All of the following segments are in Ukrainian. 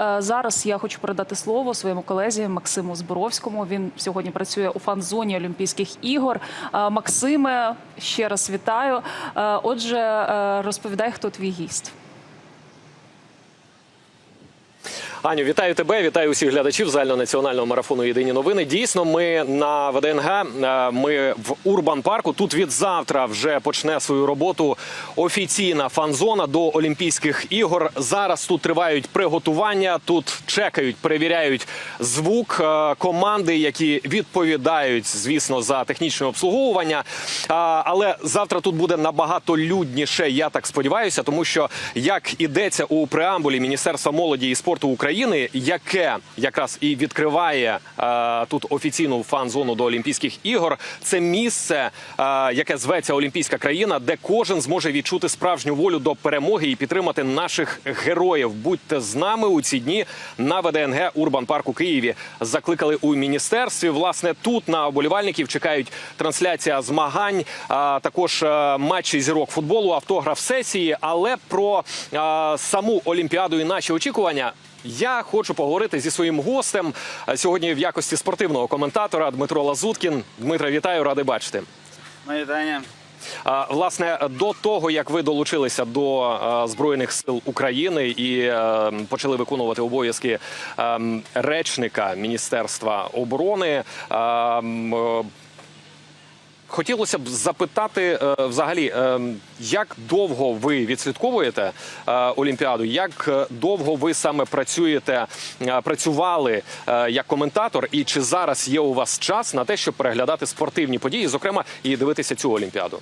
Е, Зараз я хочу передати слово своєму колезі Максиму Зборовському. Він сьогодні працює у фан-зоні Олімпійських ігор. Е, Максиме, ще раз вітаю. Е, Отже, розповідай, хто твій гість. Аню, вітаю тебе, вітаю усіх глядачів загальнонаціонального марафону Єдині новини. Дійсно, ми на ВДНГ. е, Ми в Урбан парку. Тут від завтра вже почне свою роботу офіційна фан-зона до Олімпійських ігор. Зараз тут тривають приготування. Тут чекають, перевіряють звук е, команди, які відповідають, звісно, за технічне обслуговування. Але завтра тут буде набагато людніше. Я так сподіваюся, тому що як ідеться у преамбулі Міністерства молоді і спорту України, яке якраз і відкриває е, тут офіційну фан-зону до Олімпійських ігор, це місце, е, яке зветься Олімпійська країна, де кожен зможе відчути справжню волю до перемоги і підтримати наших героїв. Будьте з нами у ці дні на ВДНГ Урбан Парк у Києві. Закликали у міністерстві. Власне, тут на оболівальників чекають трансляція змагань, а також е, матчі зірок футболу, автограф сесії. Але про е, саму олімпіаду і наші очікування. Я хочу поговорити зі своїм гостем е, сьогодні в якості спортивного коментатора Дмитро Лазуткін. Дмитро, вітаю, радий бачити. Вітання. Власне, до того як ви долучилися до е, збройних сил України і е, почали виконувати обов'язки е, речника Міністерства оборони. Хотілося б запитати е, взагалі, е, як довго ви відслідковуєте е, Олімпіаду? Як довго ви саме працюєте, працювали як коментатор, і чи зараз є у вас час на те, щоб переглядати спортивні події, зокрема, і дивитися цю Олімпіаду?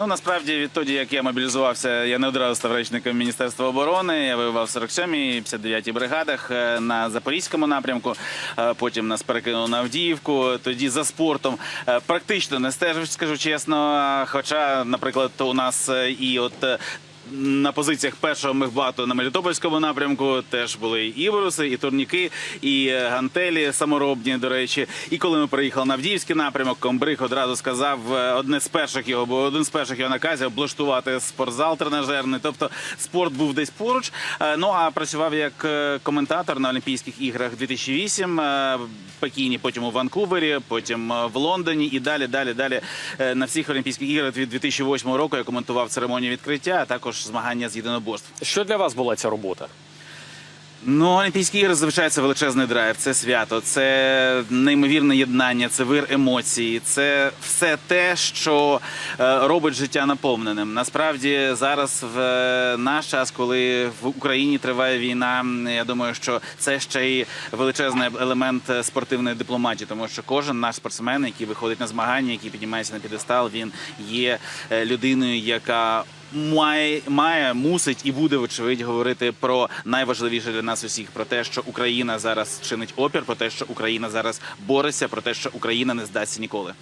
Ну насправді відтоді, як я мобілізувався, я не одразу став речником Міністерства оборони. Я воював в 47-й, 59-й бригадах е, на Запорізькому напрямку. е, Потім нас перекинули на Авдіївку. Тоді за спортом е, практично не стежив, скажу чесно. Хоча, наприклад, у нас і от. На позиціях першого мехбату на Мелітопольському напрямку теж були і ібруси, і турніки, і е, гантелі саморобні. До речі, і коли ми приїхали на Авдіївський напрямок, комбриг одразу сказав е, одне з перших його, бо один з перших його наказів облаштувати спортзал тренажерний. Тобто спорт був десь поруч. Е, Ну а працював як коментатор на Олімпійських іграх 2008 е, в Пекіні, потім у Ванкувері, потім в Лондоні і далі, далі, далі на всіх Олімпійських іграх від 2008 року я коментував церемонію відкриття, а також змагання з єдиноборств. Що для вас була ця робота? Ну, Олімпійські ігри зазвичай це величезний драйв, це свято, це неймовірне єднання, це вир емоцій, це все те, що е, робить життя наповненим. Насправді зараз в е, наш час, коли в Україні триває війна, я думаю, що це ще й величезний елемент е, спортивної дипломатії, тому що кожен наш спортсмен, який виходить на змагання, який піднімається на підестал, він є людиною, яка має, має, мусить і буде вочевидь говорити про найважливіше для нас усіх: про те, що Україна зараз чинить опір, про те, що Україна зараз бореться, про те, що Україна не здасться ніколи.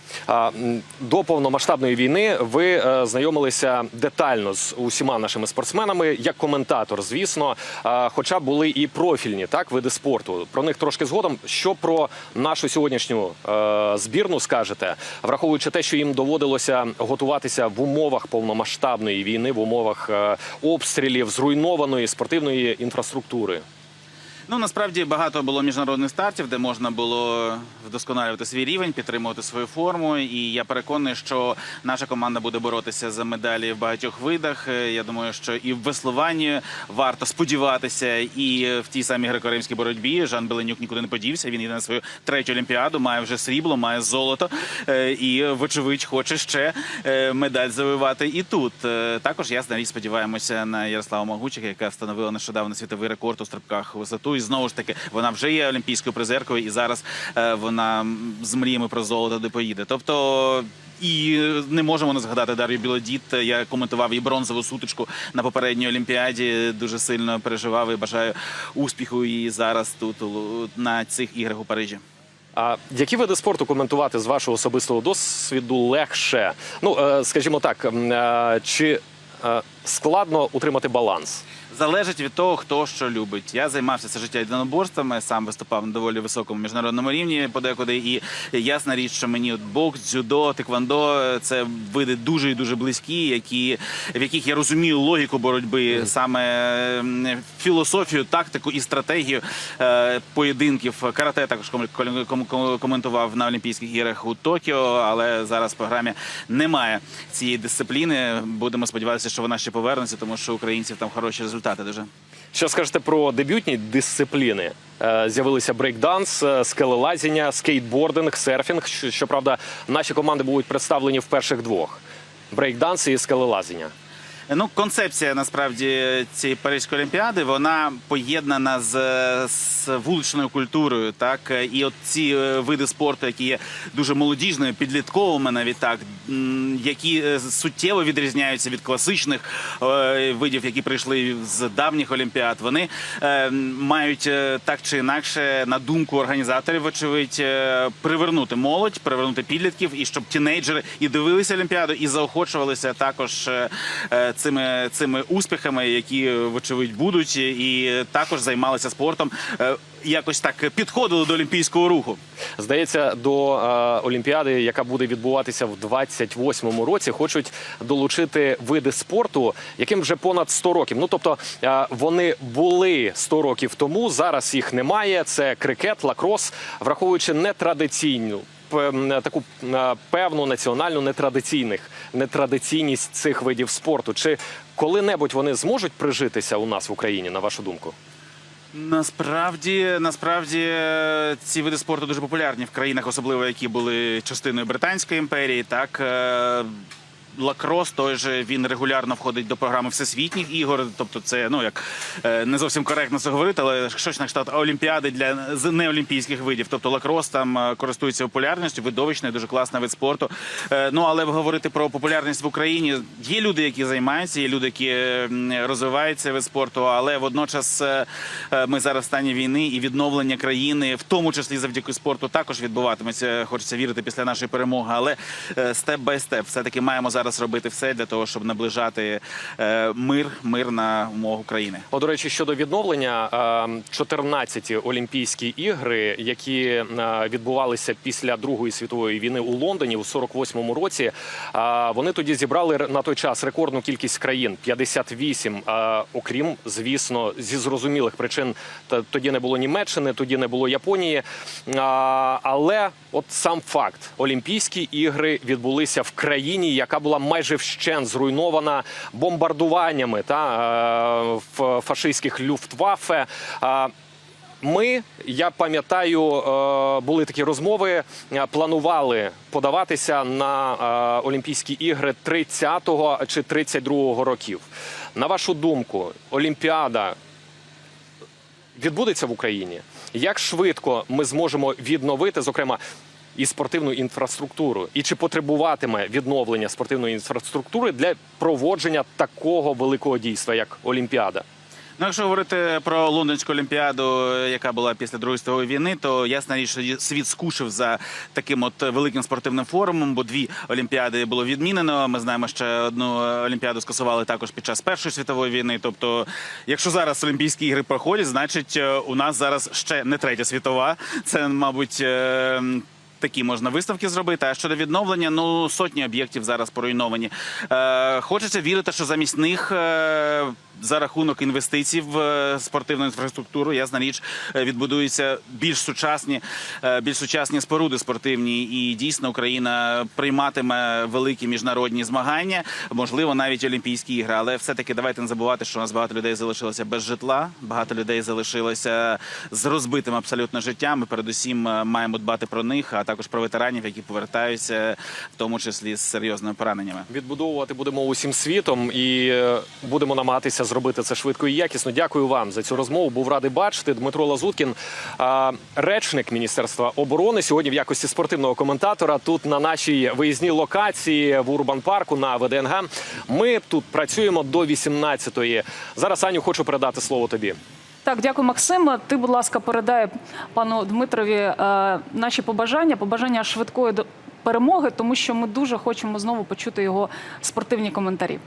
До повномасштабної війни ви е, знайомилися детально з усіма нашими спортсменами як коментатор, звісно. Хоча були і профільні так види спорту. Про них трошки згодом. Що про нашу сьогоднішню е, збірну скажете, враховуючи те, що їм доводилося готуватися в умовах повномасштабної війни, в умовах е, обстрілів зруйнованої спортивної інфраструктури. Ну насправді багато було міжнародних стартів, де можна було вдосконалювати свій рівень, підтримувати свою форму. І я переконаний, що наша команда буде боротися за медалі в багатьох видах. Е, Я думаю, що і в веслуванні варто сподіватися, і в тій самій греко-римській боротьбі Жан Беленюк нікуди не подівся. Він йде на свою третю олімпіаду, має вже срібло, має золото е, і, вочевидь, хоче ще е, медаль завоювати і тут. Також ясна річ сподіваємося на Ярославу Магучик, яка встановила нещодавно світовий рекорд у стрибках висоту. І знову ж таки вона вже є олімпійською призеркою, і зараз е, вона з мріями про золото де поїде. Тобто. І не можемо не згадати Дар'ю Білодіт. Я коментував її бронзову сутичку на попередній олімпіаді. Дуже сильно переживав і бажаю успіху їй зараз тут на цих іграх у Парижі. А які види спорту коментувати з вашого особистого досвіду легше? Ну, е, скажімо так, е, чи е, складно утримати баланс? Залежить від того, хто що любить. Я займався все життя єдиноборствами, сам виступав на доволі високому міжнародному рівні подекуди. І ясна річ, що мені от бокс, дзюдо, теквандо це види дуже і дуже близькі, які в яких я розумію логіку боротьби, саме філософію, тактику і стратегію е, поєдинків. Карате також ком- ком- ком- коментував на Олімпійських іграх у Токіо, але зараз в програмі немає цієї дисципліни. Будемо сподіватися, що вона ще повернеться, тому що українців там хороші результати дуже. Що скажете про дебютні дисципліни? Е, З'явилися брейкданс, е, скелелазіння, скейтбординг, серфінг. Щоправда, наші команди будуть представлені в перших двох: брейкданс і скелелазіння. Ну, концепція насправді цієї Паризької олімпіади вона поєднана з, з вуличною культурою. Так і от ці е, види спорту, які є дуже молодіжними, підлітковими навіть так, які е, суттєво відрізняються від класичних е, видів, які прийшли з давніх олімпіад. Вони мають так чи інакше на думку організаторів, вочевидь, е, привернути молодь, привернути підлітків, і щоб тінейджери і дивилися олімпіаду, і заохочувалися також цими цими успіхами, які вочевидь будуть, і також займалися спортом. е, Якось так підходили до олімпійського руху. Здається, до е, Олімпіади, яка буде відбуватися в 28-му році, хочуть долучити види спорту, яким вже понад 100 років. Ну тобто е, вони були 100 років тому. Зараз їх немає. Це крикет, лакрос, враховуючи нетрадиційну. Таку певну національну нетрадиційних нетрадиційність цих видів спорту. Чи коли-небудь вони зможуть прижитися у нас в Україні, на вашу думку? Насправді, насправді ці види спорту дуже популярні в країнах, особливо які були частиною Британської імперії. Так е, лакрос той же він регулярно входить до програми всесвітніх ігор. Тобто, це ну як е, не зовсім коректно це говорити, але щось на кшталт олімпіади для з неолімпійських видів. Тобто лакрос там е, користується популярністю, видовищний, дуже класний вид спорту. Е, Ну але говорити про популярність в Україні є люди, які займаються, є люди, які м, розвивають вид спорту, але водночас ми зараз в стані війни і відновлення країни, в тому числі завдяки спорту, також відбуватиметься. Хочеться вірити після нашої перемоги. Але степ бай степ, все таки маємо зараз робити все для того, щоб наближати е, мир, мир на умовах України. О, до речі, щодо відновлення, е, 14 Олімпійські ігри, які е, відбувалися після Другої світової війни у Лондоні у 48-му році, е, вони тоді зібрали на той час рекордну кількість країн 58. е, Окрім, звісно, зі зрозумілих причин тоді не було Німеччини, тоді не було Японії. Але от сам факт: Олімпійські ігри відбулися в країні, яка була майже вщент зруйнована бомбардуваннями та е, фашистських люфтваффе. Ми, я пам'ятаю, е, були такі розмови. е, Планували подаватися на е, Олімпійські ігри 30-го чи 32-го років. На вашу думку, Олімпіада відбудеться в Україні? Як швидко ми зможемо відновити, зокрема, і спортивну інфраструктуру? І чи потребуватиме відновлення спортивної інфраструктури для проводження такого великого дійства, як Олімпіада? Ну, якщо говорити про лондонську олімпіаду, яка була після другої світової війни, то ясна річ, що світ скушив за таким от великим спортивним форумом, бо дві олімпіади було відмінено. Ми знаємо, що одну олімпіаду скасували також під час першої світової війни. Тобто, якщо зараз Олімпійські ігри проходять, значить е, у нас зараз ще не третя світова. Це, мабуть. Такі можна виставки зробити. А щодо відновлення, ну сотні об'єктів зараз поруйновані. Е, хочеться вірити, що замість них е, за рахунок інвестицій в е, спортивну інфраструктуру, ясна річ, е, відбудуються більш сучасні, е, більш сучасні споруди спортивні, і дійсно Україна прийматиме великі міжнародні змагання, можливо, навіть Олімпійські ігри. Але все-таки давайте не забувати, що у нас багато людей залишилося без житла, багато людей залишилося з розбитим абсолютно життям. І передусім маємо дбати про них, а також про ветеранів, які повертаються, в тому числі з серйозними пораненнями. Відбудовувати будемо усім світом і будемо намагатися зробити це швидко і якісно. Дякую вам за цю розмову. Був радий бачити. Дмитро Лазуткін, речник Міністерства оборони, сьогодні в якості спортивного коментатора. Тут на нашій виїзній локації в Урбан Парку на ВДНГ. Ми тут працюємо до 18-ї. Зараз Аню хочу передати слово тобі. Так, дякую, Максим. Ти, будь ласка, передай пану Дмитрові е, наші побажання, побажання швидкої перемоги, тому що ми дуже хочемо знову почути його спортивні коментарі.